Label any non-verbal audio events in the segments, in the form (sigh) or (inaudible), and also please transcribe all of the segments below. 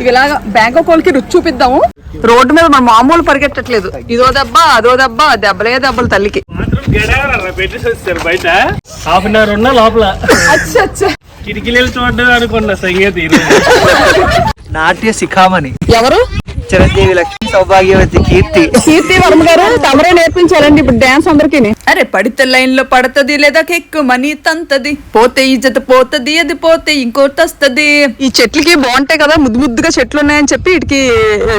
ఇవి ఇలాగా బ్యాంకాక్ వాళ్ళకి రుచి చూపిద్దాము. రోడ్డు మీద మన మామూలు పరిగెట్టట్లేదు. ఇదో దెబ్బ అదో దెబ్బ దెబ్బలే దెబ్బలు తల్లికి. బయట. హాఫ్ అన్ అవర్ ఉన్నా లోపల. అచ్చా అచ్చా. కిటికీలు చూడడం అనుకున్న సంగతి. (laughs) నాట్య శిఖామణి. ఎవరు? చిరంజీవి లక్ష్మి సౌభాగ్యవతి కీర్తి. కీర్తి వర్మ గారు తమరే నేర్పించాలండి ఇప్పుడు డాన్స్ అందరికి అరే పడితే లైన్లో పడతది లేదా కెక్కు మనీ తంతది. పోతే ఇజ్జత పోతది అది పోతే ఇంకోటి వస్తది. ఈ చెట్లకి బాగుంటాయి కదా ముద్దు ముద్దుగా చెట్లు ఉన్నాయని చెప్పి వీటికి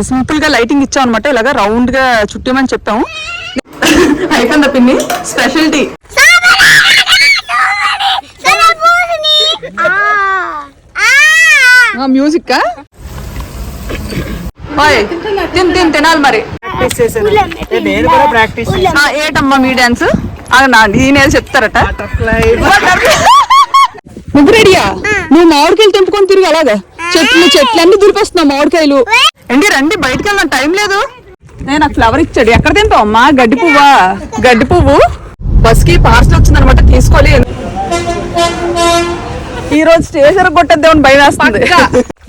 సింపుల్గా లైటింగ్ ఇచ్చాం అనమాట ఇలాగా రౌండ్గా చుట్టమని చెప్పాము. అయిపోయిందా పిన్ని? స్పెషాలిటీ మ్యూజిక్ తిన్ తిన్ తినాలి మరి. నేను కూడా ప్రాక్టీస్ ఏటమ్మా మీ డాన్స్ ఈయన చెప్తారట. (laughs) నువ్వు రెడీయా? నువ్వు మామిడికాయలు తెంపుకొని తిరిగి అలాగా. చెట్లు చెట్లు అన్ని దులిపేస్తున్నావు మామిడికాయలు. ఏంటి రండి బయటకు వెళ్ళాం టైం లేదు. నేను నాకు ఫ్లవర్ ఇచ్చాడు. ఎక్కడ తింటావు అమ్మా? గడ్డి పువ్వా? గడ్డి పువ్వు? బస్కి పార్సల్ వచ్చిందనమాట తీసుకోవాలి. ఈ రోజు స్టేజ్ కొట్టేద్దామని భయం వేస్తుంది.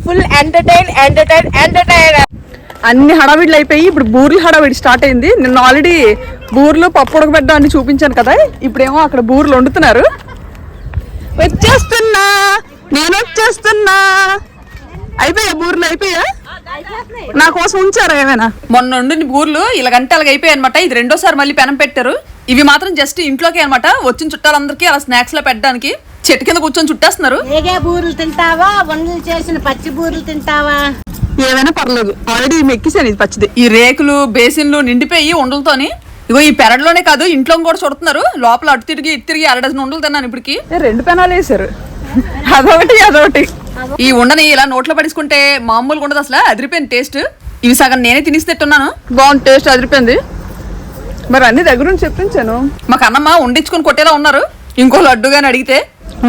ఫుల్ ఎంటర్టైన్ ఎంటర్టైన్ ఎంటర్టైన్ అన్ని హడావిడ్లు అయిపోయి ఇప్పుడు బూర్లు హడావిడి స్టార్ట్ అయింది. నిన్న ఆల్రెడీ బూర్లు పప్పు ఉడకబెట్టడం అన్ని చూపించాను కదా. ఇప్పుడేమో అక్కడ బూర్లు వండుతున్నారు. వచ్చేస్తున్నా నేను వచ్చేస్తున్నా. అయిపోయా బూర్లు అయిపోయా? నా కోసం ఉంచారా ఏమైనా? మొన్న వండిన బూర్లు ఇలాగంటే అలాగ అయిపోయాయి అనమాట ఇది రెండోసారి మళ్ళీ పెనం పెట్టారు. ఇవి మాత్రం జస్ట్ ఇంట్లోకి అనమాట వచ్చిన చుట్టాలందరికీ అలా స్నాక్స్లో పెట్టడానికి. చెట్టు కింద కూర్చొని చుట్టేస్తున్నారు. ఏగే బూరెలు తింటావా? వండలు చేసిన పచ్చి బూరెలు తింటావా? ఏమైనా పర్లేదు. ఆల్రెడీ మెక్కిసాను ఇది పచ్చిది. ఈ రేకులు బేసిన్లు నిండిపోయి ఉండలతోని ఇగో ఈ పెరడ్లోనే కాదు ఇంట్లో కూడా చుడుతున్నారు. లోపల అటు తిరిగి ఇటు తిరిగి అర డజన్ ఉండలు తిన్నాను ఇప్పటికి. రెండు పెనాలు వేసారు అదొకటి అదొకటి. ఈ ఉండని ఇలా నోట్లో పడుచుకుంటే మామూలుగా ఉండదు అసలు. అదిరిపోయింది టేస్ట్. ఇవి సగం నేనే తినిస్తేట్టున్నాను బాగుంది టేస్ట్ అదిరిపోయింది. మరి అన్ని దగ్గర నుంచి చెప్పించాను. మాకు అన్నమ్మ వండించుకొని కొట్టేలా ఉన్నారు. ఇంకో లడ్డుగాని అడిగితే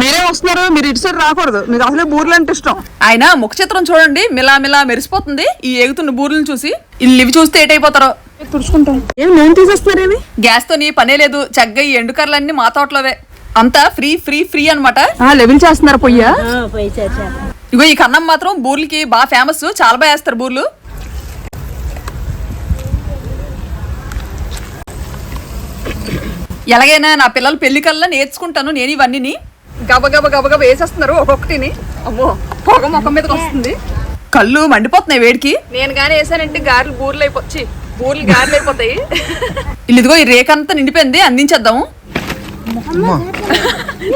మీరే వస్తున్నారు? మీరు ఇటు సైడ్ రాకూడదు. మీకు అసలే బూర్లు అంటే ఇష్టం. ఆయన ముఖ చిత్రం చూడండి. మిలా మిలా మెరిసిపోతుంది. ఈ ఎగుతున్న బూర్లను చూసి ఇల్లు ఇవి చూస్తే ఏటైపోతారో. తుడుచుకుంటాం ఏమి నేను గ్యాస్ తోని పనే లేదు. చక్కగా ఈ ఎండుకర్లన్నీ మా తోటలోవే. అంతా ఫ్రీ ఫ్రీ ఫ్రీ అనమాట లెవెల్ చేస్తున్నారు పొయ్యా? ఇగో ఈ కన్నం మాత్రం బూర్లకి బాగా ఫేమస్ చాలా బాగా వేస్తారు బూర్లు. ఎలాగైనా నా పిల్లలు పెళ్ళి కల్లా నేర్చుకుంటాను నేను ఇవన్నీ గబ గబ గబ గబ వేసేస్తున్నారు ఒక్కొక్కటిని. అమ్మో పొగ ముఖం మీదకి వస్తుంది. కళ్ళు మండిపోతున్నాయి వేడికి. నేను కానీ వేసానంటే గారెలు బూర్లు అయిపోయి బూర్లు గారెలు అయిపోతాయి. ఇల్లు ఇదిగో ఈ రేకంతా నిండిపోయింది అందించేద్దాము.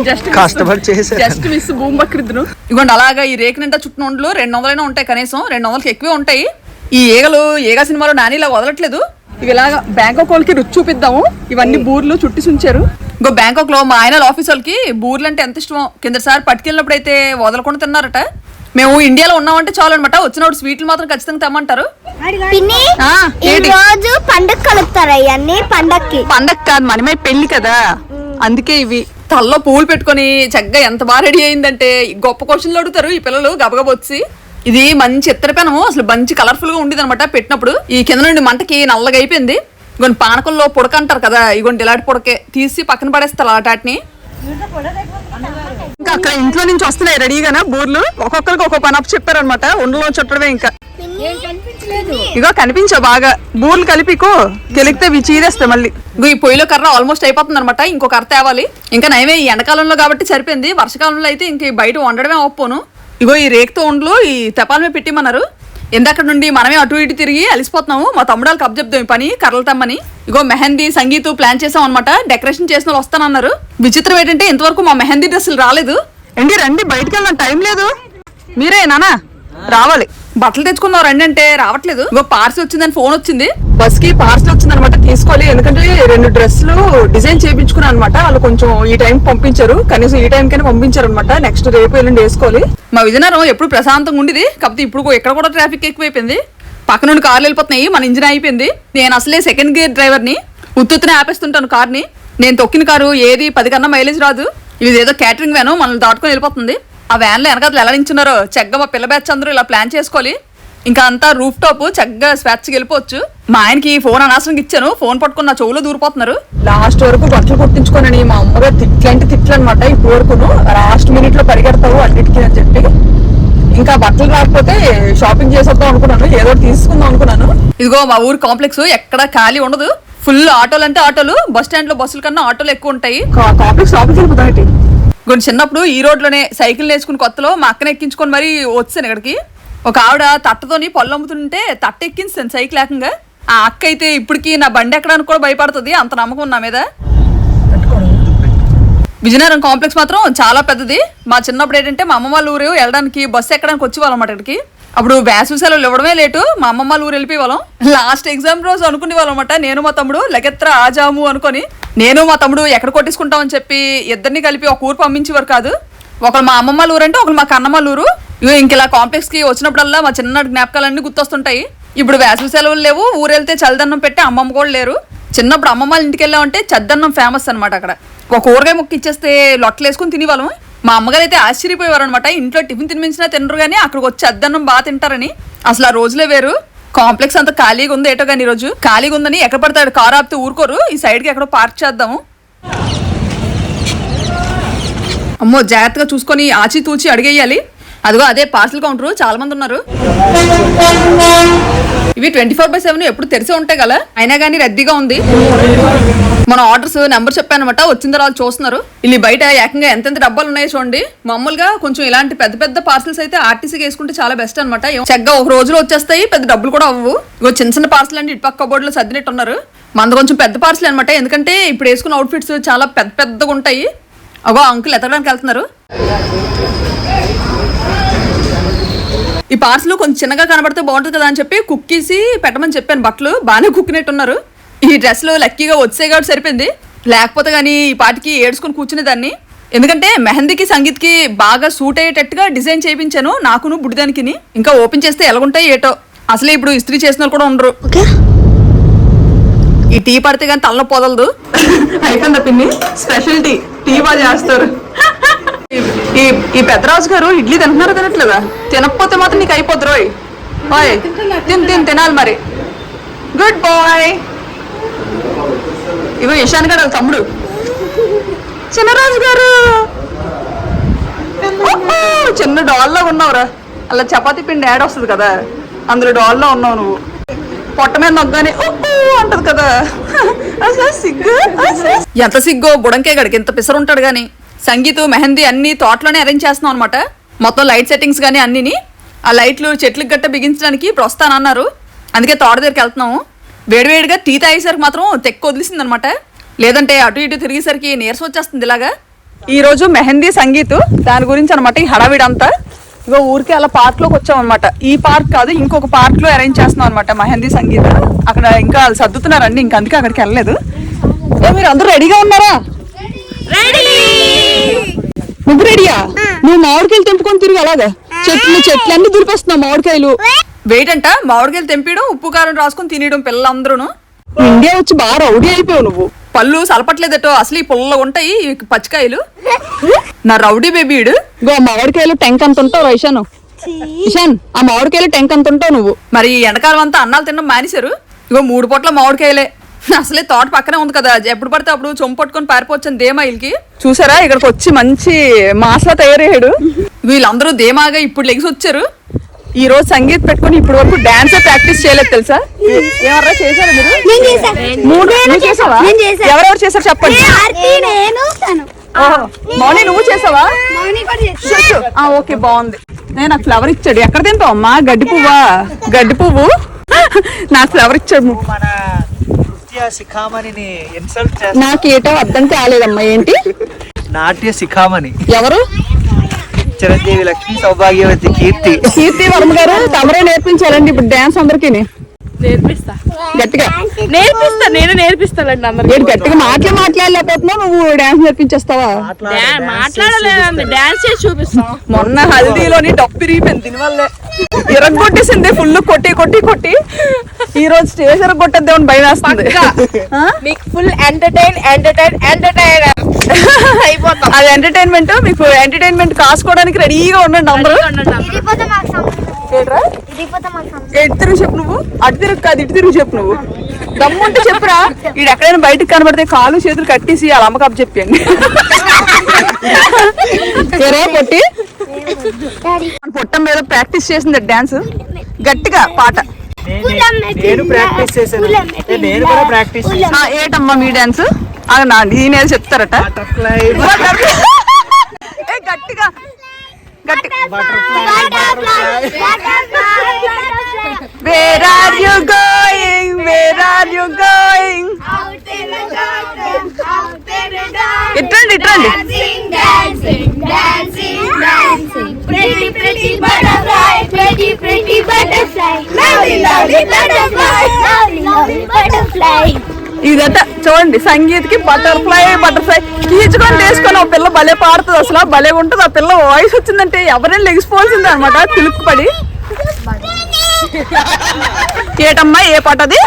జస్ట్ కష్టపడి చేశారు. జస్ట్ మిస్ భూమి బక్రిద్దును ఇగోండి అలాగా ఈ రేకు నిండా చుట్టూ ఉండలు రెండు వందలైనా ఉంటాయి కనీసం రెండు వందలకి ఎక్కువే ఉంటాయి. ఈ ఈగలు ఈగ సినిమాలో నాని ఇలా వదలట్లేదు. ఇవి ఇలాగా బ్యాంకాక్ వాళ్ళకి రుచి చూపిద్దాము. ఇవన్నీ బూర్లు చుట్టి ఉంచారు ఇంకో బ్యాంకాక్లో మా ఆయన ఆఫీస్ వాళ్ళకి బూర్లు అంటే ఎంత ఇష్టమో కిందసారి పట్టుకెళ్ళినప్పుడు అయితే వదలకుండా తిన్నారట. మేము ఇండియాలో ఉన్నామంటే చాలు అనమాట వచ్చినప్పుడు స్వీట్లు మాత్రం ఖచ్చితంగా తెమ్మంటారు. పిన్ని ఆ, ఈ ఏంటి? రోజు పండగ కలుపుతారు అవన్నీ పండక్కి. పండగ కాదు మనమే పెళ్ళి కదా. అందుకే ఇవి తల్లో పువ్వులు పెట్టుకొని చక్కగా ఎంత బాగా రెడీ అయిందంటే గొప్ప క్వశ్చన్లు అడుగుతారు ఈ పిల్లలు గబగబ వచ్చి ఇది మంచి ఇత్తడి పెనము అసలు మంచి కలర్ఫుల్గా ఉండేది అనమాట పెట్టినప్పుడు ఈ కింద నుండి మంటకి నల్లగా అయిపోయింది. ఇగోండి పానకంలో పుడక అంటారు కదా ఇగోండి ఇలాంటి పుడకే తీసి పక్కన పడేస్తారు అలాంటిని ఇంకా అక్కడ ఇంట్లో నుంచి వస్తున్నాయి రెడీగానే బూర్లు? ఒక్కొక్కరికి ఒక్కొక్క పని అప్పు చెప్పారనమాట ఉండలో చుట్టడమే ఇంకా. ఇగో కనిపించావు బాగా. బూర్లు కలిపికో కెలిగితే ఇవి చీరేస్తాయి మళ్ళీ. ఇగో ఈ పొయ్యిలో కర్ర ఆల్మోస్ట్ అయిపోతుంది అనమాట ఇంకో కర్ర తేవాలి. ఇంకా నయమే ఈ ఎండాకాలంలో కాబట్టి సరిపోయింది. వర్షకాలంలో అయితే ఇంక బయట వండడమే ఒప్పును ఇగో ఈ రేకుతో ఉండలు ఈ తెపాల మీద పెట్టిమన్నారు. ఇందాక నుండి మనమే అటు ఇటు తిరిగి అలిసిపోతున్నాము. మా తమ్ముడాలు కప్ చెప్దాం ఈ పని కర్రలు తమ్మని. ఇగో మెహందీ సంగీత్ ప్లాన్ చేసాం అనమాట డెకరేషన్ చేసిన వాళ్ళు వస్తానన్నారు. విచిత్రం ఏంటంటే ఇంతవరకు మా మెహందీ డ్రెస్సులు రాలేదు. అండి రండి బయటికి వెళ్ళాం టైం లేదు. మీరే నానా? రావాలి. బట్టలు తెచ్చుకుందాం రండి అంటే రావట్లేదు. ఇంకో పార్సల్ వచ్చిందని ఫోన్ వచ్చింది. బస్కి పార్సల్ వచ్చింది అనమాట తీసుకోవాలి. ఎందుకంటే రెండు డ్రెస్సులు డిజైన్ చేయించుకున్నాను అనమాట వాళ్ళు కొంచెం ఈ టైం పంపించారు. కనీసం ఈ టైం కైనా పంపించారు అనమాట నెక్స్ట్ రేపు ఎల్లుండి వేసుకోవాలి. మా విజయనగరం ఎప్పుడు ప్రశాంతంగా ఉండేది. కాకపోతే ఇప్పుడు ఇక్కడ కూడా ట్రాఫిక్ ఎక్కువైపోయింది. పక్క నుండి కార్లు వెళ్ళిపోతున్నాయి. మన ఇంజిన్ అయిపోయింది నేను అసలే సెకండ్ గేర్ డ్రైవర్ని ఉత్తుత్తునే ఆపేస్తుంటాను కార్ని. నేను తొక్కిన కారు ఏది పది కన్నా మైలేజ్ రాదు. ఇది ఏదో క్యాటరింగ్ వ్యాను మనల్ని దాటుకొని వెళ్ళిపోతుంది. ఆ వ్యాన్లో వెనకాల ఎలా నించున్నారో చక్కగా మా పిల్ల బ్యాచ్ అందరూ ఇలా ప్లాన్ చేసుకోవాలి. ఇంకా అంతా రూఫ్ టాప్ చక్కగా స్వేచ్ఛకి వెళ్ళిపోవచ్చు మా ఆయనకి ఫోన్ అనవసరంగా ఇచ్చాను. ఫోన్ పట్టుకుని నా చెవులో దూరిపోతున్నారు. లాస్ట్ వరకు బట్టలు కుట్టించుకోనని మా అమ్మగారు తిట్లు అంటే తిట్లు అనమాట ఇప్పుడు వరకును లాస్ట్ మినిట్లో పరిగెడతావు అన్నిటికీ అని చెప్పి. ఇంకా బట్టలు రాకపోతే షాపింగ్ చేసేద్దాం అనుకున్నాను. ఏదో తీసుకుందాం అనుకున్నాను. ఇదిగో మా ఊరు కాంప్లెక్స్ ఎక్కడ ఖాళీ ఉండదు. ఫుల్ ఆటోలు అంటే ఆటోలు. బస్ స్టాండ్లో బస్సుల కన్నా ఆటోలు ఎక్కువ ఉంటాయి. కాంప్లెక్స్ షాపింగ్ వెళ్ళిపోతాయి కొన్ని చిన్నప్పుడు ఈ రోడ్లోనే సైకిల్ నేర్చుకుని కొత్తలో మా అక్కన ఎక్కించుకొని మరీ వచ్చాను ఇక్కడికి. ఒక ఆవిడ తట్టతోని పళ్ళు అమ్ముతుంటే తట్ట ఎక్కించాను సైకిల్ ఏకంగా ఆ అక్క అయితే ఇప్పటికి నా బండి ఎక్కడానికి కూడా భయపడుతుంది అంత నమ్మకం నా మీద. విజయనగరం కాంప్లెక్స్ మాత్రం చాలా పెద్దది. మా చిన్నప్పుడు ఏంటంటే మా అమ్మమ్మ వాళ్ళ ఊరు వెళ్ళడానికి బస్సు ఎక్కడానికి వచ్చేవాళ్ళం అన్నమాట ఇక్కడికి. అప్పుడు వేసవి సెలవులు ఇవ్వడమే లేటు మా అమ్మమ్మ వాళ్ళ ఊరు వెళ్ళిపోయేవాళ్ళం. లాస్ట్ ఎగ్జామ్ రోజు అనుకునే వాళ్ళం అనమాట నేను మా తమ్ముడు లగెత్ర ఆజాము అనుకొని. నేను మా తమ్ముడు ఎక్కడ కొట్టించుకుంటామని చెప్పి ఇద్దరిని కలిపి ఒక ఊరు పంపించేవారు కాదు. ఒకరు మా అమ్మమ్మ వాళ్ళ ఊరు అంటే ఒకరు మా కన్నమ్మ ఊరు. ఇగో ఇంక ఇలా కాంప్లెక్స్కి వచ్చినప్పుడల్లా మా చిన్ననాటి జ్ఞాపకాలన్నీ గుర్తొస్తుంటాయి. ఇప్పుడు వేసవి సెలవులు లేవు ఊరెళ్తే చల్లదన్నం పెట్టి అమ్మమ్మ కూడా లేరు. చిన్నప్పుడు అమ్మమ్మ వాళ్ళ ఇంటికి వెళ్ళామంటే చద్దన్నం ఫేమస్ అనమాట అక్కడ. ఒక ఊరగాయ ముక్క ఇచ్చేస్తే లొట్టలు వేసుకుని తినేవాళ్ళం. మా అమ్మగారు అయితే ఆశ్చర్యపోయేవారు అనమాట ఇంట్లో టిఫిన్ తినిపించినా తినరు కానీ అక్కడికి వచ్చి అద్దన్నం బాగా తింటారని. అసలు ఆ రోజులే వేరు. కాంప్లెక్స్ అంతా ఖాళీగా ఉంది ఏటో కానీ ఈరోజు ఖాళీగా ఉందని ఎక్కడ పడతాడు కారు ఆపితే ఊరుకోరు. ఈ సైడ్కి ఎక్కడో పార్క్ చేద్దాము. అమ్మో జాగ్రత్తగా చూసుకొని ఆచితూచి అడిగేయాలి. అదిగో అదే పార్సల్ కౌంటర్. చాలా మంది ఉన్నారు. ఇవి ట్వంటీ ఫోర్ బై సెవెన్ ఎప్పుడు తెరిచి ఉంటాయి కదా? అయినా కానీ రద్దీగా ఉంది. మన ఆర్డర్స్ నెంబర్ చెప్పానమాట. వచ్చిన తర్వాత చూస్తున్నారు. ఇల్లు బయట ఏకంగా ఎంతెంత డబ్బాలు ఉన్నాయి చూడండి. మామూలుగా కొంచెం ఇలాంటి పెద్ద పెద్ద పార్సల్స్ అయితే ఆర్టీసీకి వేసుకుంటే చాలా బెస్ట్ అనమాట చక్కగా ఒక రోజులో వచ్చేస్తాయి పెద్ద డబ్బులు కూడా అవ్వు ఇగో చిన్న చిన్న పార్సల్ అండి ఇటు పక్క బోర్డులో సర్దినట్టున్నారు. మంద కొంచెం పెద్ద పార్సల్ అనమాట ఎందుకంటే ఇప్పుడు వేసుకున్న అవుట్ఫిట్స్ చాలా పెద్ద పెద్దగా ఉంటాయి. అగో అంకుల్ ఎతకడానికి వెళ్తున్నారు. ఈ పార్సల్ కొంచెం చిన్నగా కనబడితే బాగుంటుంది కదా అని చెప్పి కుక్కీసి పెట్టమని చెప్పాను. బట్టలు బాగానే కుక్కినట్టున్నారు. ఈ డ్రెస్లో లక్కీగా వచ్చే కాబట్టి సరిపోయింది. లేకపోతే కానీ ఈ పాటికి ఏడ్చుకొని కూర్చునేదాన్ని ఎందుకంటే మెహందీకి సంగీత్కి బాగా సూట్ అయ్యేటట్టుగా డిజైన్ చేయించాను. నాకును బుడిదానికి ఇంకా ఓపెన్ చేస్తే ఎలాగుంటాయి ఏటో. అసలే ఇప్పుడు ఇస్త్రీ చేసిన వాళ్ళు కూడా ఉండరు. ఈ టీ పడితే కానీ తలలో పొదలదు అయిపోయిందా పిన్ని? స్పెషల్ టీ టీ బాగా చేస్తారు. (laughs) ఈ ఈ పెద్దరాజు గారు ఇడ్లీ తింటున్నారు తినట్లేదా? తినకపోతే మాత్రం నీకు అయిపోద్ది రోయ్. బాయ్ తిని తిని తినాలి మరి. గుడ్ బాయ్ ఇగో ఇషాన్ గారు వాళ్ళ తమ్ముడు. చిన్నరాజు గారు. చిన్న డాల్లో ఉన్నావురా. అలా చపాతీ పిండి యాడ్ వస్తుంది కదా. అందులో డాల్లో ఉన్నావు నువ్వు. పొట్ట మీద నొగ్గానే అంటది కదా. (laughs) సిగ్గు ఎంత సిగ్గు బుడంకే గడికి ఎంత పిసరు ఉంటాడు గాని. సంగీత్ మెహందీ అన్ని తోటలోనే అరేంజ్ చేస్తున్నాం అనమాట మొత్తం లైట్ సెట్టింగ్స్ కానీ అన్నిని. ఆ లైట్లు చెట్లకు గట్ట బిగించడానికి ఇప్పుడు వస్తానన్నారు అందుకే తోట దగ్గరికి వెళ్తున్నాము. వేడివేడిగా టీ తాగేసరికి మాత్రం తెక్క వదిలిసింది అనమాట లేదంటే అటు ఇటు తిరిగేసరికి నీరసం వచ్చేస్తుంది ఇలాగా. ఈరోజు మెహందీ సంగీత్ దాని గురించి అనమాట ఈ హడావిడంతా ఇగో ఊరికి అలా పార్క్లోకి వచ్చామన్నమాట ఈ పార్క్ కాదు ఇంకొక పార్క్లో అరేంజ్ చేస్తున్నాం అనమాట మెహందీ సంగీత్. అక్కడ ఇంకా సర్దుతున్నారండి ఇంకా అందుకే అక్కడికి వెళ్ళలేదు. మీరు అందరూ రెడీగా ఉన్నారా? నువ్వు రెడీయా నువ్వు మామిడికాయలు తెంపుకొని తిరుగు అలాగా. చెట్లు చెట్లు అన్ని దులిపేస్తున్నావు మామిడికాయలు. వెయిట్ అంట మామిడికాయలు తెంపడం ఉప్పు కారం రాసుకొని తినేయడం పిల్లలందరూ ఇండియా వచ్చి బాగా రౌడీ అయిపోయావు నువ్వు. పళ్ళు సలపట్లేదటో అసలు ఈ పుల్లగా ఉంటాయి ఈ పచ్చికాయలు. నా రౌడీ బేబీడు గో మామిడికాయలు టెంక్ అంత ఉంటావు రైషాను ఇషాన్ ఆ మామిడికాయలు టెంక్ అంత ఉంటావు నువ్వు. మరి ఈ ఎండకాలం అంతా అన్నాలు తినడం మానేశారు. ఇగో మూడు పూట్ల మామిడికాయలే. (laughs) అసలే తోట పక్కనే ఉంది కదా. ఎప్పుడు పడితే అప్పుడు చొమ్ము పట్టుకొని పారిపోవచ్చని దేమాయిల్కి చూసారా? ఇక్కడికి వచ్చి మంచి మాసలా తయారయ్యాడు. వీళ్ళందరూ ధీమాగా ఇప్పుడు లెగిసి వచ్చారు. ఈ రోజు సంగీత్ పెట్టుకొని ఇప్పటి వరకు డాన్స్ ప్రాక్టీస్ చేయలేదు తెలుసా? ఏమన్నా చేశారు మీరు? నేను చేశా. మూడు చేసావా నేను చేశా. ఎవరెవరు చేశారు చెప్పండి. మౌని నువ్వు చేసావా ఓకే బాగుంది. నేను నాకు ఫ్లవర్ ఇచ్చాడు. ఎక్కడ తింటావు అమ్మా? గడ్డి పువ్వా? గడ్డి పువ్వు? (laughs) నాకు ఫ్లవర్ ఇచ్చాడు. నువ్వు. మన నృత్య శిఖామణిని ఇన్సల్ట్ చేస్తా నాకు ఏటో అర్థం కాలేదమ్మా ఏంటి? నాట్య శిఖామణి. ఎవరు? చిరంజీవి లక్ష్మి సౌభాగ్యవతి కీర్తి. కీర్తి వర్మ గారు తమరే నేర్పించాలండి ఇప్పుడు డాన్స్ అందరికి నేర్పిస్తా. గట్టిగా. నేర్పిస్తా నేను నేర్పిస్తానండి అందరికి. గట్టిగా మాటలే మాట్లాడలేకపోతున్నావు నువ్వు డాన్స్ నేర్పించేస్తావా? మాట్లాడలేదండి డాన్స్ చేసి చూపిస్తాం. మొన్న హల్దీలోని డప్పు ఇరిగిపోయింది దీనివల్లే ఇరగొట్టేసింది ఫుల్ కొట్టి కొట్టి కొట్టి. ఈ రోజు స్టేజ్ ఇరగొట్టేద్దామని భయం వేస్తుంది? మీకు ఫుల్ ఎంటర్టైన్ ఎంటర్టైన్ ఎంటర్టైన్ అయిపోతాం. అది ఎంటర్టైన్మెంట్ మీకు ఎంటర్టైన్మెంట్ కాసుకోవడానికి రెడీగా ఉండండి అందరూ. ఎటు తిరుగు చెప్పు నువ్వు? అటు తిరుగు కాదు ఇటు తిరుగు చెప్పు నువ్వు. దమ్ముంటే చెప్పురా. ఈడు ఎక్కడైనా బయటకు కనబడితే కాలు చేతులు కట్టేసి అలా అమ్మకప్పు చెప్పండి మన (laughs) పొట్టం మీద ప్రాక్టీస్ చేసింది డాన్స్. గట్టిగా పాట. ఏటమ్మా మీ డాన్స్? ఈయన చెప్తారట. గట్టిగా. Where are you going where are you going ఇట్రండి ఇట్రండి. ఇదట చూడండి సంగీత్కి బటర్ఫ్లై బటర్ఫ్లై కీచుకొని వేసుకొని ఆ పిల్ల భలే పాడుతుంది అసలు భలే ఉంటుంది. ఆ పిల్ల వాయిస్ వచ్చిందంటే ఎవరైనా లెగిసిపోవాల్సిందే అనమాట తిలుక్కుపడి. ఏటమ్మా ఏ పాట అది?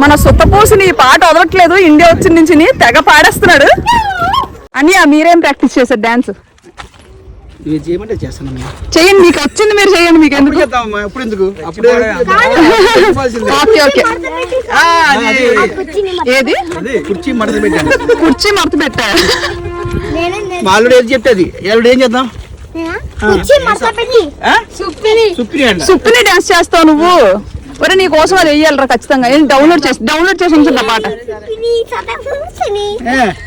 మన సుత్తపూసిని ఈ పాట వదలట్లేదు ఇండియా వచ్చిన నుంచి తెగ పాడేస్తున్నాడు. అని మీరేం ప్రాక్టీస్ చేశారు డాన్స్ ఇవి చేయమంటే చేస్తాను చెయ్యండి మీకు వచ్చింది మీరు చెయ్యండి మీకు ఎందుకు? ఇప్పుడు ఎందుకు? అప్పుడు ఓకే ఓకే. ఏది? కుర్చీ మడత పెట్టాను. కుర్చీ మడత అల్లుడు ఏది చెప్తే అది? అల్లుడు ఏం చేద్దాం? సుప్పిని. డాన్స్ చేస్తావు నువ్వు? ఒరే నీ కోసం అది వెయ్యాలరా ఖచ్చితంగా. ఏం డౌన్లోడ్ చేసి డౌన్లోడ్ చేసి ఉంచుందా పాట?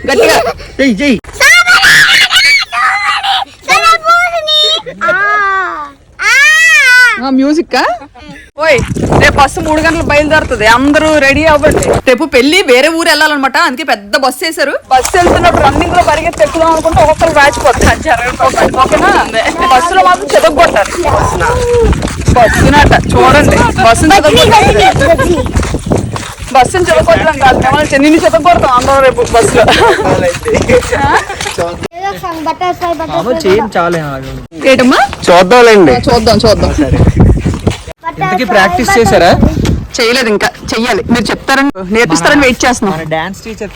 గట్టిగా చెయ్యి చెయ్యి సదపూసిని ఆ ఆ మ్యూజిక్ ఓయ్ రేపు బస్సు మూడు గంటలకు బయలుదేరుతుంది. అందరూ రెడీ అవ్వండి. రేపు పెళ్ళి వేరే ఊరు వెళ్ళాలన్నమాట. అందుకే పెద్ద బస్సు వేశారు. బస్సు వెళ్తున్నప్పుడు రన్నింగ్లో పరిగెత్తి ఎక్కుదాం అనుకుంటే ఒక్కొక్కరు రాచిపోతారు ఓకేనా? బస్సులో మాత్రం చెదగొట్టారు బస్సునట. చూడండి. చెదగొట్టారు బస్సును చెదగొట్టడం కాదు. మిమ్మల్ని నిన్ను చెదగొడతాం అందరం రేపు బస్సులో. చూద్దాంలేండి. చూద్దాం చూద్దాం. ఇంతకీ ప్రాక్టీస్ చేశారా? చేయలేదు ఇంకా చెయ్యాలి. మీరు చెప్తారని నేర్పిస్తారని వెయిట్ చేస్తున్నాం. మన dance teacher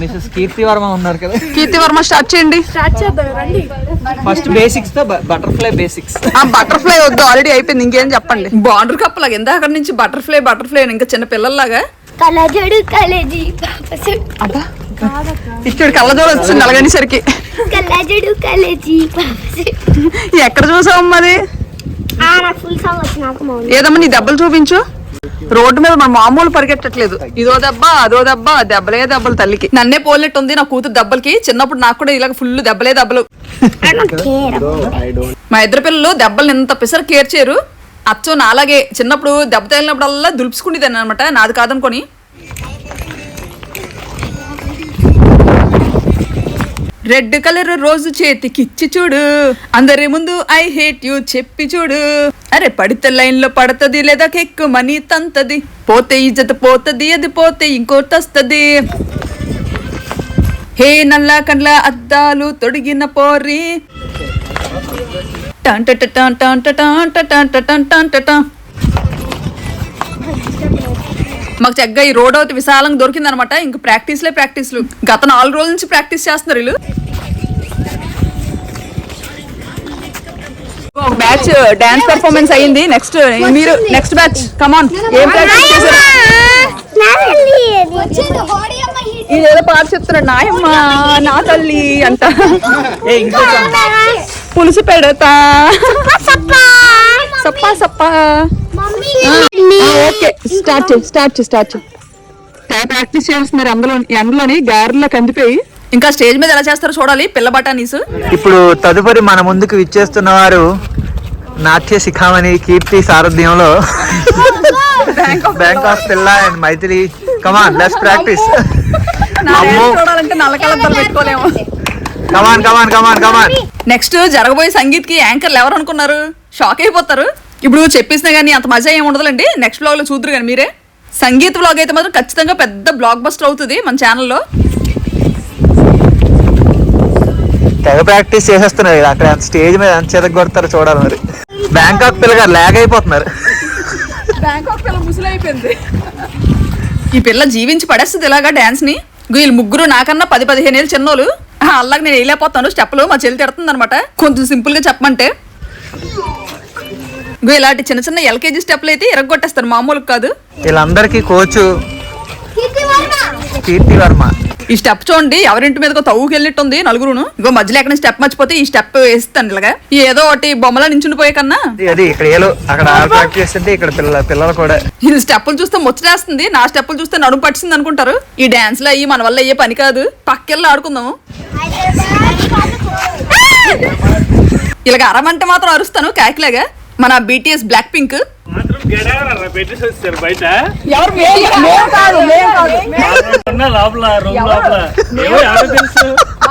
Mrs Keerthi Varma ఉన్నారు కదా. కీర్తి వర్మ స్టార్ట్ చేయండి. ఫస్ట్ బేసిక్స్తో బటర్ఫ్లై బేసిక్స్. ఆ బటర్ఫ్లై వద్దు ఆల్రెడీ అయిపోయింది ఇంకేం చెప్పండి. బాండర్ కప్ లాగా ఎంత అక్కడి నుంచి బటర్ఫ్లై బటర్ఫ్లై ఇంకా చిన్న పిల్లల్లాగా. కలజడు కలజి పాపసు అబ్బా. ఇక్కడ కళ్ళజోడు వచ్చింది అలాగనేసరికి. కలజడు కలజి పాపసు ఎక్కడ చూసావమ్మా అది? ఏదమ్మా నీ దెబ్బలు చూపించు. రోడ్డు మీద మన మామూలు పరిగెట్టట్లేదు. ఇదో దెబ్బ అదో దెబ్బ దెబ్బలే దెబ్బలు తల్లికి. నన్నే పోలినట్టు ఉంది నా కూతురు దెబ్బలకి. చిన్నప్పుడు నాకు కూడా ఇలాగ ఫుల్ దెబ్బలే దెబ్బలు. మా ఇద్దరు పిల్లలు దెబ్బలు ఇంత పిసరు కేర్ చేయరు. అచ్చో నాలాగే చిన్నప్పుడు దెబ్బ తగిలినప్పుడల్లా దులుపుకునేదాన్ని అనమాట నాది కాదనుకొని. రెడ్ కలర్ రోజు చేతికిచ్చి చూడు అందరి ముందు ఐ హేట్ యు చెప్పి చూడు అరే పడితే లైన్లో పడతది లేదా కెక్కు మనీ తంతది పోతే ఇజ్జత పోతది అది పోతే ఇంకోటి వస్తది హే నల్ల కండ్ల అద్దాలు తొడిగిన పోరి టన్ టట మాకు చక్కగా ఈ రోడ్ అవుతే విశాలంగా దొరికింది అనమాట ఇంక ప్రాక్టీస్లే ప్రాక్టీస్ గత నాలుగు రోజుల నుంచి ప్రాక్టీస్ చేస్తున్నారు వీళ్ళు. ఒక బ్యాచ్ డాన్స్ పర్ఫార్మెన్స్ అయింది నెక్స్ట్ మీరు నెక్స్ట్ బ్యాచ్ కమాన్ ఏం ప్రాక్టీస్ చేశారు? ఇదేదో పాట చెప్తున్నాడు. నాయమ్మ నా తల్లి అంట. పులుసు పెడతా. సప్పా సప్పా. ఓకే. స్టార్ట్ చేయి స్టార్ట్ చేయి స్టార్ట్ చేయి. ప్రాక్టీస్ చేస్తున్నారు అందులో ఎండలోని గారెల్లో కందిపోయి. ఇంకా స్టేజ్ మీద ఎలా చేస్తారో చూడాలి పిల్ల బటానీస్. ఇప్పుడు తదుపరి మన ముందుకు విచ్చేస్తున్న వారు నాట్య శిఖామణి కీర్తి సారథ్యంలో. బ్యాంక్ ఆఫ్ పిల్ల and Maithili come on let's practice come on come on come on come on next జరగబోయే సంగీత్కి యాంకర్లు ఎవరు అనుకున్నారు? షాక్ అయిపోతారు. ఇప్పుడు చెప్పేసినా కానీ అంత మజా ఏమి ఉండదులండి. నెక్స్ట్ బ్లాగ్లో చూద్దరు కానీ మీరే. సంగీత్ బ్లాగ్ అయితే మాత్రం ఖచ్చితంగా పెద్ద బ్లాక్ బస్టర్ అవుతుంది మన ఛానల్లో తెగ ప్రాక్టీస్ చేసేస్తున్నారు అక్కడ స్టేజ్ మీద ఎంత చేతకు కొడతారో చూడాలి మరి. బ్యాంకాక్ పిల్లగారు లాగ్ అయిపోతున్నారు. బ్యాంకాక్ పిల్ల ముసలైపోయింది. ఈ పిల్ల జీవించి పడేస్తుంది ఇలాగా డాన్స్ని. వీళ్ళు ముగ్గురు నాకన్నా పది పదిహేను ఏళ్ళు చిన్నోళ్ళు. అలాగే నేను వేయలేకపోతాను స్టెప్లు మా చెల్లి తిడుతుంది అనమాట కొంచెం సింపుల్గా చెప్పమంటే. ఇలాంటి చిన్న చిన్న ఎల్కేజీ స్టెప్లు అయితే ఇరగొట్టేస్తారు మామూలు కాదు. వీళ్ళందరికీ కోచ్ కీర్తి వర్మ ఈ స్టెప్ చూడండి ఎవరింటి మీదకో తవ్వుకి వెళ్ళిట్టుంది నలుగురును. ఇగో మధ్యలో ఎక్కడ స్టెప్ మర్చిపోతే ఈ స్టెప్ వేస్తాను ఇలాగా. ఈ ఏదో ఒకటి బొమ్మలా నించుని పోయే కన్నా. అది- అది ఇక్కడ ఏలో అక్కడ ప్రాక్టీస్ చేస్తుంటే ఇక్కడ పిల్లల పిల్లలు కూడా. ఇది స్టెప్పులు చూస్తే ముచ్చటేస్తుంది నా స్టెప్పులు చూస్తే నడుము పట్టింది అనుకుంటారు. ఈ డాన్స్లో అయ్యి మన వల్ల అయ్యే పని కాదు. పక్కెళ్ళి ఆడుకుందాము. ఇలాగ అరమంటే మాత్రం అరుస్తాను కాకిలాగా. మన బీటీఎస్ బ్లాక్ పింక్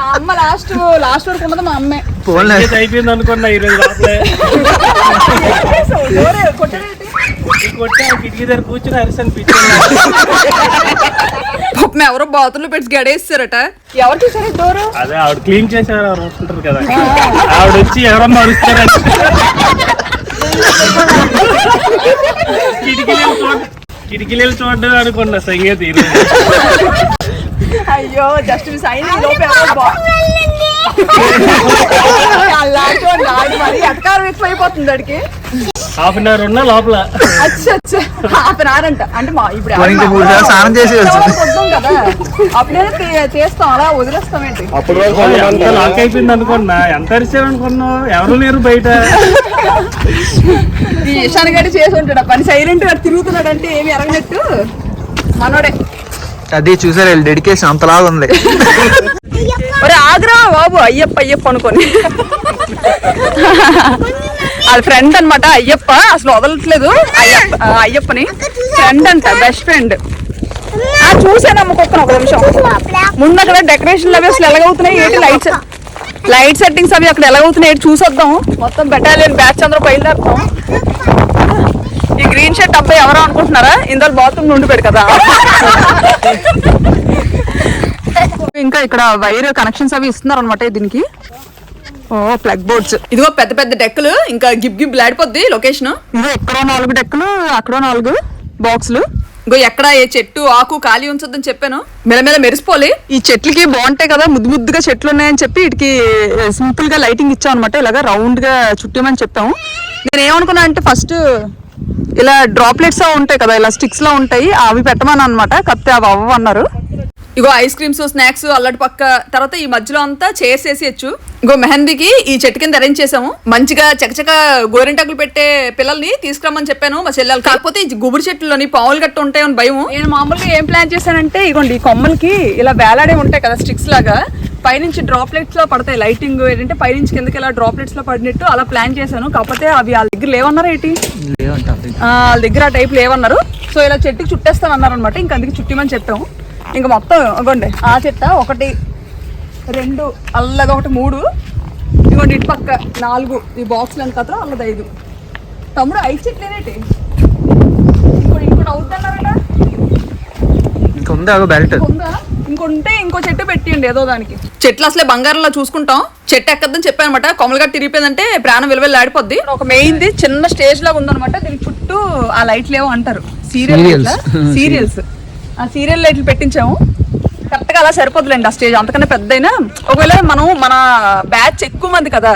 అమ్మ లాస్ట్ లాస్ట్ వరకు ఉన్నది మా అమ్మే. అయిపోయింది అనుకున్నా ఈ రోజు కిటికీ దగ్గర కూర్చుని అరిసాను పిచ్చి పాపం ఎవరో బాతులు పెట్టి గడేస్తారట. ఎవరు చూసారు డోరు? అదే ఆవిడ క్లీన్ వస్తుంటారు కదా. ఆవిడ వచ్చి ఎవరన్నా అరుస్తారని కిటికీలు చూడ కిటికీలు చూడడం అనుకున్నా సంగీత అయ్యో జస్ట్ బా- అలాంటి మరి ఎటకారం ఎక్కువ అయిపోతుంది వాడికి హాఫ్ అన్ అవర్ ఉన్నా లోపల. అచ్చా అచ్చా హాఫ్ అన్ అవర్ అంట. అంటే మా ఇప్పుడు ఇంకో మూడు సార్లు స్నానం చేసి వచ్చు. వద్దాం కదా. అప్పుడే చేస్తాం. అలా వదిలేస్తాం ఏంటి? ఎంత లాక్ అయిపోయింది అనుకున్నా. ఎంత అరిచారు అనుకున్నావు ఎవరు లేరు బయట. ఈ గడి చేసి ఉంటాడు. పని సైలెంట్గా తిరుగుతున్నాడు అంటే ఏమి ఎరగనట్టు మనోడే. అది చూసారు వీళ్ళు డెడికేషన్ అంతలాగా ఉంది. ఒరే ఆగ్రా బాబు. అయ్యప్ప అయ్యప్ప అనుకోని. వాళ్ళ ఫ్రెండ్ అనమాట అయ్యప్ప. అసలు వదలట్లేదు. అయ్యప్ప అయ్యప్పని. ఫ్రెండ్ అంట బెస్ట్ ఫ్రెండ్ చూసానమ్మ కుక్కను ఒక నిమిషం. ముందు అక్కడ డెకరేషన్ అవి అసలు ఎలాగవుతున్నాయి ఏంటి లైట్స్ లైట్ సెట్టింగ్స్ అవి అక్కడ ఎలాగవుతున్నాయి ఏంటి చూసొద్దాం. మొత్తం బెటాలియన్ బ్యాచ్ అందరూ బయలుదేరుతాం. ఈ గ్రీన్ షర్ట్ అబ్బాయి ఎవరో అనుకుంటున్నారా? ఇందులో బాత్రూమ్ ఉండిపోయాడు కదా. ఇంకా ఇక్కడ వైర్ కనెక్షన్స్ అవి ఇస్తున్నారు అనమాట దీనికి. ఓ ప్లగ్ బోర్డ్స్ ఇదిగో పెద్ద పెద్ద డెక్కులు ఇంకా గిబ్ గిబ్ లాడిపోద్ది లొకేషన్. ఇదిగో ఎక్కడో నాలుగు డెక్కులు అక్కడో నాలుగు బాక్సులు. ఇంకో ఎక్కడ ఏ చెట్టు ఆకు ఖాళీ ఉంచొద్దని చెప్పాను. మెల్లమెల్ల మెరిసిపోలి. ఈ చెట్లకి బాగుంటాయి కదా ముద్దు ముద్దుగా చెట్లు ఉన్నాయని చెప్పి వీటికి సింపుల్గా లైటింగ్ ఇచ్చాం అనమాట ఇలాగా రౌండ్గా చుట్టమని చెప్పాము. నేను ఏమనుకున్నా అంటే ఫస్ట్ ఇలా డ్రాప్లెట్స్ ఉంటాయి కదా ఇలా స్టిక్స్లో ఉంటాయి అవి పెట్టమని అనమాట కాకపోతే అవి అవ్వ అన్నారు ఇగో ఐస్ క్రీమ్స్ స్నాక్స్ అల్లటి పక్క తర్వాత ఈ మధ్యలో అంతా చైర్స్ వేసేయచ్చు ఇగో మెహందీకి ఈ చెట్టు కింద అరేంజ్ చేసాము మంచిగా చకచక గోరింటాకులు పెట్టే పిల్లల్ని తీసుకురమ్మని చెప్పాను మా చెల్లెలు కాకపోతే ఈ గుబురు చెట్లులోని పావులు గట్ట ఉంటాయని భయం నేను మామూలుగా ఏం ప్లాన్ చేశానంటే ఇగోండి ఈ కొమ్మలకి ఇలా వేలాడే ఉంటాయి కదా స్టిక్స్ లాగా. పైనుంచి డ్రాప్లెట్స్లో పడతాయి లైటింగ్ ఏంటంటే పైనుంచి కిందకి ఇలా డ్రాప్లెట్స్లో పడినట్టు అలా ప్లాన్ చేశాను. కాకపోతే అవి వాళ్ళ దగ్గర లేవన్నారు ఏంటి? ఆ, వాళ్ళ దగ్గర ఆ టైప్ లేవన్నారు. సో ఇలా చెట్టుకి చుట్టేస్తాను అన్నారు అనమాట ఇంకా అందుకే చుట్టిమని చెప్పాము. ఇంకా మొత్తం ఇవ్వండి. ఆ చెట్ట ఒకటి రెండు అల్లది ఒకటి మూడు. ఇవ్వండి ఇటు పక్క నాలుగు. ఈ బాక్స్లు ఎంత కథ అల్లది ఐదు. తమ్ముడు ఐదు చెట్లు ఏనేటి ఇంకోటి ఇంకోటి అవుతున్నారట ఇంకా ఉంది అగో బెల్ట్ ఉందా ఇంకొంటే ఇంకో చెట్టు పెట్టిండి ఏదో దానికి. చెట్లు అసలే బంగారంలో చూసుకుంటాం. చెట్టు ఎక్కద్దని చెప్పానమాట. కొమ్మలుగా తిరిగిపోయిందంటే ప్రాణం విలువలు ఆడిపోద్ది. ఒక మెయిన్ ది చిన్న స్టేజ్ లాగా ఉందన్నమాట. దీనికి చుట్టూ ఆ లైట్లు ఏమో అంటారు. Serial (laughs) serials. ఆ సీరియల్ లైట్లు పెట్టించాము. కరెక్ట్గా అలా సరిపోదులేండి ఆ స్టేజ్ అంతకన్నా పెద్దయినా ఒకవేళ మనం మన బ్యాచ్ ఎక్కువ మంది కదా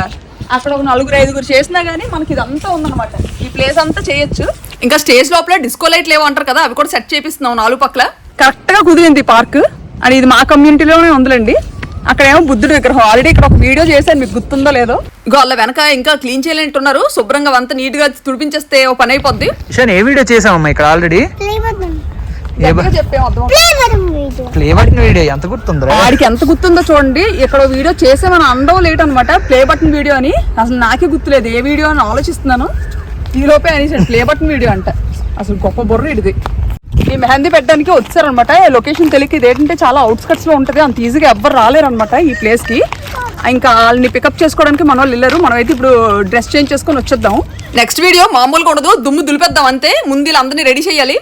అక్కడ ఒక నలుగురు ఐదుగురు చేసినా గానీ మనకి ఇదంతా ఉందన్నమాట. ఈ ప్లేస్ అంతా చేయొచ్చు. ఇంకా స్టేజ్ లోపల డిస్కో లైట్లు ఏవో అంటారు కదా అవి కూడా సెట్ చేపిస్తున్నాం నాలుగు పక్కల. కరెక్ట్గా కుదిరింది ఈ పార్క్ అని ఇది మా కమ్యూనిటీలోనే ఉందిలేండి. అక్కడ ఏమో బుద్ధుడు విగ్రహం. ఆల్రెడీ ఇక్కడ ఒక వీడియో చేశాను మీకు గుర్తుందో లేదో. ఇగో వాళ్ళ వెనక ఇంకా క్లీన్ చేయలేంటున్నారు. శుభ్రంగా అంతా నీట్గా తుడిపించేస్తే ఓ పని అయిపోద్ది. ఏ వీడియో చేసామమ్మా ఇక్కడ already play button video play బట్టిన video ఎంత గుర్తుందిరా? వాడికి ఎంత గుర్తుందో చూడండి. ఇక్కడ వీడియో చేసామని అనడం లేట్ అనమాట ప్లే బటన్ వీడియో అని. అసలు నాకే గుర్తులేదు. ఏ వీడియో అని ఆలోచిస్తున్నాను. ఈ లోపే అనేసి ప్లే బటన్ వీడియో అంట. అసలు గొప్ప బుర్ర ఇది ఈ మెహందీ పెట్టడానికి వచ్చారనమాట లొకేషన్ తెలియక ఇది ఏంటంటే చాలా అవుట్స్కట్స్లో ఉంటది. అంత ఈజీగా ఎవ్వరు రాలేరనమాట ఈ ప్లేస్కి. ఇంకా వాళ్ళని పికప్ చేసుకోవడానికి మన వాళ్ళు వెళ్ళారు మనం అయితే ఇప్పుడు డ్రెస్ చేంజ్ చేసుకొని వచ్చేద్దాం. నెక్స్ట్ వీడియో మామూలుగా ఉండదు. దుమ్ము దులిపేద్దాం అంతే. ముందు వీళ్ళందరినీ రెడీ చేయాలి.